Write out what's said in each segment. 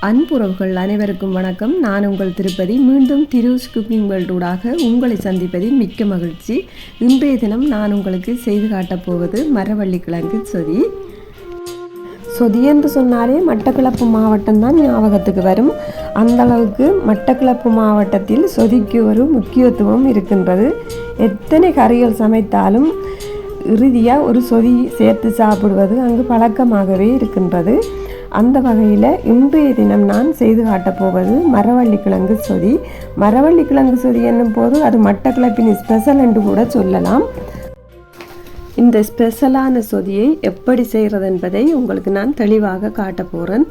அன்புறவுகள் அனைவருக்கும் வணக்கம். நான் உங்கள் திருப்பதி. மீண்டும் திருஸ் குக்கிங் வேர்ல்டூடாக உங்களை சந்திப்பதில் மிக்க மகிழ்ச்சி. இன்றைய தினம் நான் உங்களுக்கு செய்து காட்டப் போவது மரவள்ளி கிழங்கு சொதி சொதி என்று சொன்னாலே மட்டக்களப்பு மாவட்டம் தான் ஞாபகத்துக்கு வரும். அந்த அளவுக்கு மட்டக்களப்பு மாவட்டத்தில் சொதிக்கு ஒரு முக்கியத்துவம் இருக்கின்றது. எத்தனை கறிகள் சமைத்தாலும் இறுதியாக ஒரு சொதி சேர்த்து சாப்பிடுவது அங்கு பழக்கமாகவே இருக்கின்றது. அந்த வகையில் இன்றைய தினம் நான் செய்து காட்டப் போவது மரவள்ளி கிழங்கு சொதி. மரவள்ளி கிழங்கு சொதி என்னும் போது அது மட்டக்கிழப்பின் ஸ்பெஷல் என்று கூட சொல்லலாம். இந்த ஸ்பெஷலான சொதியை எப்படி செய்கிறது என்பதை உங்களுக்கு நான் தெளிவாக காட்ட போகிறேன்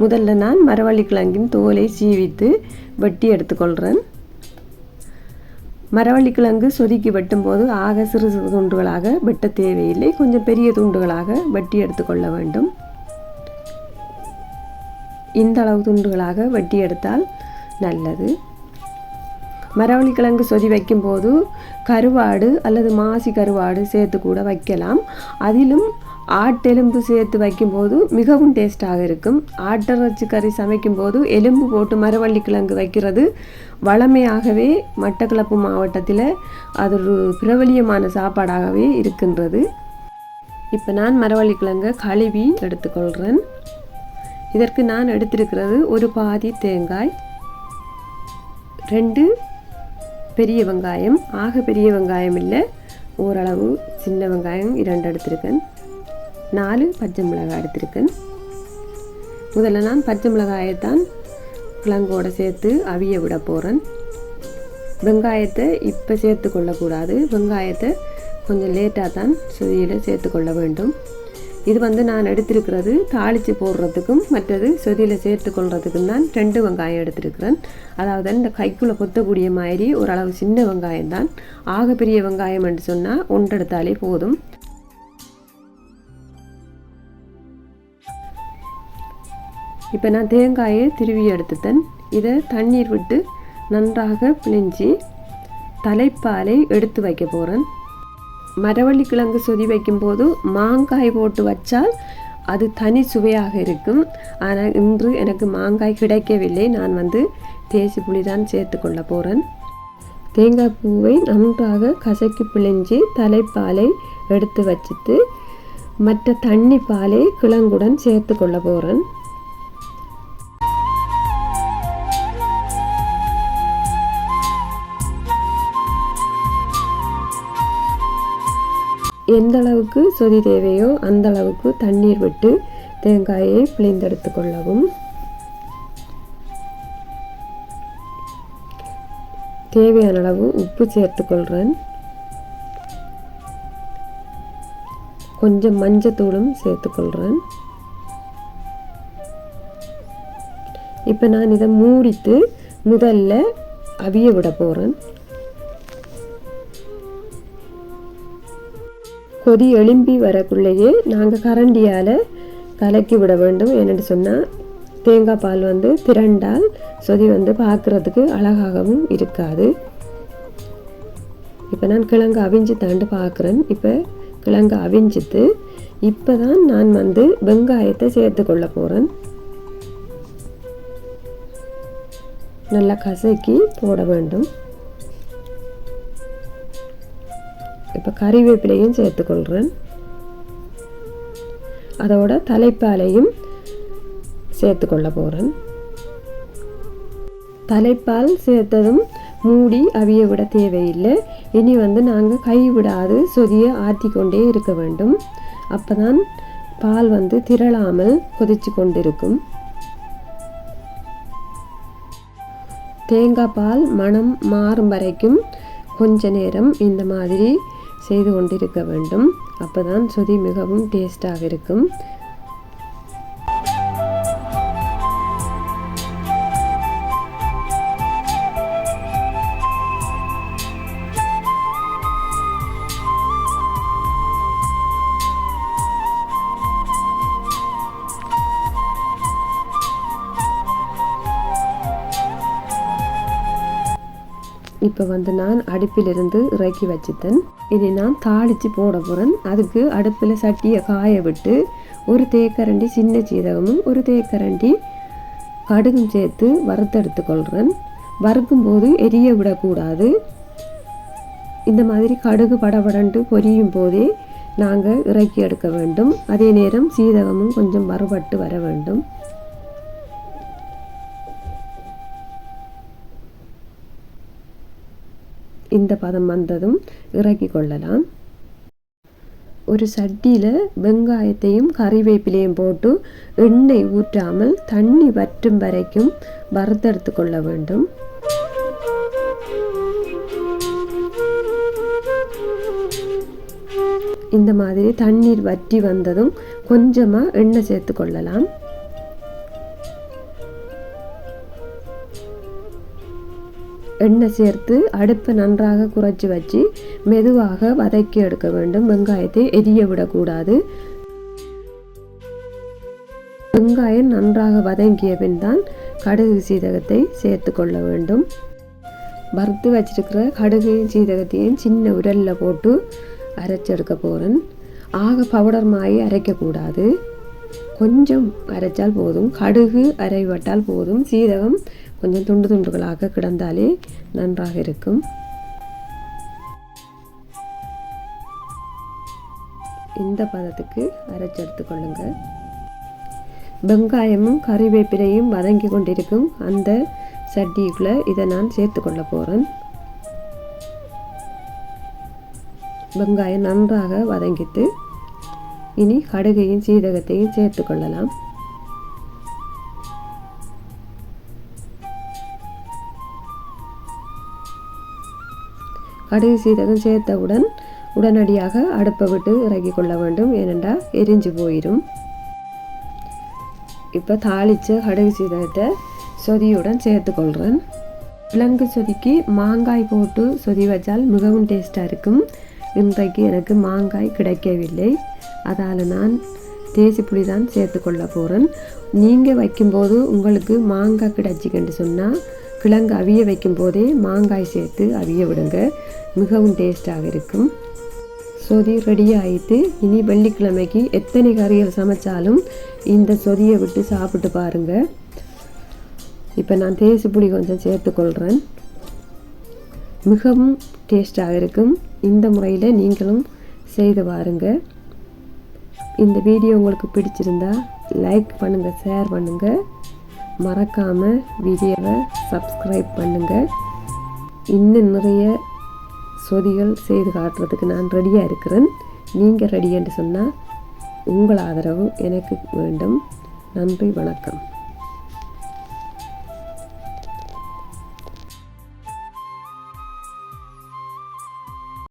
முதல்ல நான் மரவள்ளி கிழங்கின் தோலை சீவித்து வெட்டி எடுத்துக்கொள்கிறேன் மரவள்ளி கிழங்கு சொதுக்கி வெட்டும்போது ஆக சிறு சிறு துண்டுகளாக வெட்ட தேவையில்லை. கொஞ்சம் பெரிய துண்டுகளாக வெட்டி எடுத்துக்கொள்ள வேண்டும். இந்த அளவு துண்டுகளாக வெட்டி எடுத்தால் நல்லது. மரவள்ளி கிழங்கு சொதி வைக்கும்போது கருவாடு அல்லது மாசி கருவாடு சேர்த்து கூட வைக்கலாம். அதிலும் ஆட்டெலும்பு சேர்த்து வைக்கும்போது மிகவும் டேஸ்டாக இருக்கும். ஆட்டிறைச்சி கறி சமைக்கும்போது எலும்பு போட்டு மரவள்ளி கிழங்கு வைக்கிறது வளமையாகவே மட்டக்களப்பு மாவட்டத்தில் அது ஒரு பிரபலியமான சாப்பாடாகவே இருக்கின்றது. இப்போ நான் மரவள்ளி கிழங்கை கழுவி எடுத்துக்கொள்கிறேன் இதற்கு நான் எடுத்திருக்கிறது ஒரு பாதி தேங்காய் ரெண்டு பெரிய வெங்காயம். ஆக பெரிய வெங்காயம் இல்லை ஓரளவு சின்ன வெங்காயம் இரண்டு எடுத்திருக்கேன். நாலு பச்சை மிளகாய் எடுத்திருக்கேன். முதல்ல நான் பச்சை மிளகாயத்தான் கிழங்கோட சேர்த்து அவிய விட போகிறேன் வெங்காயத்தை இப்போ சேர்த்து கொள்ளக்கூடாது. வெங்காயத்தை கொஞ்சம் லேட்டாக தான் சுதியில் சேர்த்து கொள்ள வேண்டும். இது வந்து நான் எடுத்திருக்கிறது தாளித்து போடுறதுக்கும் மற்றது சொதியில் சேர்த்து கொள்றதுக்கும் தான் ரெண்டு வெங்காயம் எடுத்திருக்கிறேன். அதாவது இந்த கைக்குள்ளே கொத்தக்கூடிய மாதிரி ஓரளவு சின்ன வெங்காயம் தான். ஆக பெரிய வெங்காயம் என்று சொன்னால் ஒன்றெடுத்தாலே போதும். இப்போ நான் தேங்காயை திருவி எடுத்துட்டேன். இதை தண்ணீர் விட்டு நன்றாக பிழிஞ்சி தலைப்பாலை எடுத்து வைக்க போகிறேன் மரவள்ளி கிழங்கு சொதி வைக்கும்போது மாங்காய் போட்டு வச்சால் அது தனி சுவையாக இருக்கும். ஆனால் இன்று எனக்கு மாங்காய் கிடைக்கவில்லை. நான் வந்து தேசி புளி தான் சேர்த்து கொள்ள போகிறேன் தேங்காய் பூவை நன்றாக கசக்கி பிழிஞ்சு தலைப்பாலை எடுத்து வச்சுட்டு மற்ற தண்ணி பாலை கிழங்குடன் சேர்த்து கொள்ள போகிறேன் எந்த அளவுக்கு சொதி தேவையோ அந்த அளவுக்கு தண்ணீர் விட்டு தேங்காயை பிழிந்தெடுத்து கொள்ளவும். தேவையான அளவு உப்பு சேர்த்துக்கொள்கிறேன் கொஞ்சம் மஞ்சத்தூளும் சேர்த்துக்கொள்கிறேன் இப்போ நான் இதை மூடித்து முதல்ல அவிய விட போகிறேன் கொதி எழும்பி வரக்குள்ளேயே நாங்கள் கரண்டியால் கலக்கி விட வேண்டும். என்னென்னு சொன்னால் தேங்காய் பால் வந்து திரண்டால் சொதி வந்து பார்க்குறதுக்கு அழகாகவும் இருக்காது. இப்போ நான் கிழங்கு அவிஞ்சு தாண்டு பார்க்குறேன் இப்போ கிழங்கு அவிஞ்சித்து இப்போ தான் நான் வந்து வெங்காயத்தை சேர்த்து கொள்ள போகிறேன் நல்லா கசக்கி போட வேண்டும். இப்போ கறிவேப்பிலையும் சேர்த்துக்கொள்கிறேன் அதோட தலைப்பாலையும் சேர்த்துக்கொள்ள போகிறேன் தலைப்பால் சேர்த்ததும் மூடி அவிய விட தேவையில்லை. இனி வந்து நாங்கள் கைவிடாது சொதிய சொதியை ஆற்றி கொண்டே இருக்க வேண்டும். அப்போ தான் பால் வந்து திரளாமல் கொதிச்சு கொண்டிருக்கும். தேங்காய் பால் மனம் மாறும் வரைக்கும் கொஞ்ச நேரம் இந்த மாதிரி செய்து கொண்டிருக்க வேண்டும். அப்போ தான் மிகவும் டேஸ்டாக இருக்கும். இப்போ வந்து நான் அடுப்பிலிருந்து இறக்கி வச்சுட்டேன். இதை நான் தாளித்து போட போகிறேன் அதுக்கு அடுப்பில் சட்டியை காய விட்டு ஒரு தேக்கரண்டி சின்ன சீரகமும் ஒரு தேக்கரண்டி கடுகும் சேர்த்து வறுத்தெடுத்து கொள்கிறேன் வறுக்கும்போது எரிய விடக்கூடாது. இந்த மாதிரி கடுகு படபடன்ட்டு பொரியும் போதே நாங்கள் இறக்கி எடுக்க வேண்டும். அதே நேரம் சீரகமும் கொஞ்சம் வறுபட்டு வர வேண்டும். இந்த பதம் வந்ததும் இறக்கி கொள்ளலாம். ஒரு சட்டியில் வெங்காயத்தையும் கறிவேப்பிலையும் போட்டு எண்ணெய் ஊற்றாமல் தண்ணி வற்றும் வரைக்கும் வறுத்தெடுத்து கொள்ள வேண்டும். இந்த மாதிரி தண்ணீர் வற்றி வந்ததும் கொஞ்சமாக எண்ணெய் சேர்த்து கொள்ளலாம். எண்ணெய் சேர்த்து அடுப்பை நன்றாக குறைச்சி வச்சு மெதுவாக வதக்கி எடுக்க வேண்டும். வெங்காயத்தை எரிய விடக்கூடாது. வெங்காயம் நன்றாக வதங்கிய பின் தான் கடுகு சீதகத்தை சேர்த்து கொள்ள வேண்டும். வறுத்து வச்சிருக்கிற கடுகையும் சீதகத்தையும் சின்ன உரலில் போட்டு அரைச்செடுக்க போகிறேன் ஆக பவுடர் மாயி அரைக்கக்கூடாது. கொஞ்சம் அரைச்சால் போதும். கடுகு அரைவட்டால் போதும். சீரகம் கொஞ்சம் துண்டு துண்டுகளாக கிடந்தாலே நன்றாக இருக்கும். இந்த பதத்துக்கு அரைச்சி எடுத்துக்கொள்ளுங்கள் வெங்காயமும் கறிவேப்பிலையும் வதங்கி கொண்டிருக்கும் அந்த சட்டிக்குள்ளே இதை நான் சேர்த்து கொள்ள போகிறேன் வெங்காயம் நன்றாக வதங்கிட்டு இனி கடுகையும் சீரகத்தையும் சேர்த்து கொள்ளலாம். கடுகு சீரகம் சேர்த்தவுடன் உடனடியாக அடுப்பை விட்டு இறக்கி கொள்ள வேண்டும். ஏனென்றால் எரிஞ்சு போயிடும் இப்போ தாளித்த கடுகு சீரகத்தை சொதியுடன் சேர்த்துக்கொள்கிறேன் விலங்கு சொதிக்கு மாங்காய் போட்டு சொதி வச்சால் மிகவும் டேஸ்ட்டாக இருக்கும். இன்றைக்கு எனக்கு மாங்காய் கிடைக்கவில்லை. அதால் நான் தேசி புளி தான் சேர்த்து கொள்ள போகிறேன் நீங்கள் வைக்கும்போது உங்களுக்கு மாங்காய் கிடைச்சிக்கன்னு சொன்னால் கிழங்கு அவிய வைக்கும் போதே மாங்காய் சேர்த்து அவிய விடுங்க. மிகவும் டேஸ்ட்டாக இருக்கும். சொதி ரெடி ஆகிட்டு இனி வெள்ளிக்கிழமைக்கு எத்தனை கறிகள் சமைச்சாலும் இந்த சொதியை விட்டு சாப்பிட்டு பாருங்கள் இப்போ நான் தேசி புளி கொஞ்சம் சேர்த்துக்கொள்கிறேன் மிகவும் டேஸ்ட்டாக இருக்கும். இந்த முறையில் நீங்களும் செய்து பாருங்கள் இந்த வீடியோ உங்களுக்கு பிடிச்சிருந்தா லைக் பண்ணுங்கள் ஷேர் பண்ணுங்கள் மறக்காமல் வீடியோவை சப்ஸ்கிரைப் பண்ணுங்கள் இன்னும் நிறைய சொதிகள் செய்து காட்டுறதுக்கு நான் ரெடியாக இருக்கிறேன். நீங்கள் ரெடி என்று சொன்னால் உங்கள் ஆதரவு எனக்கு வேண்டும். நன்றி வணக்கம்.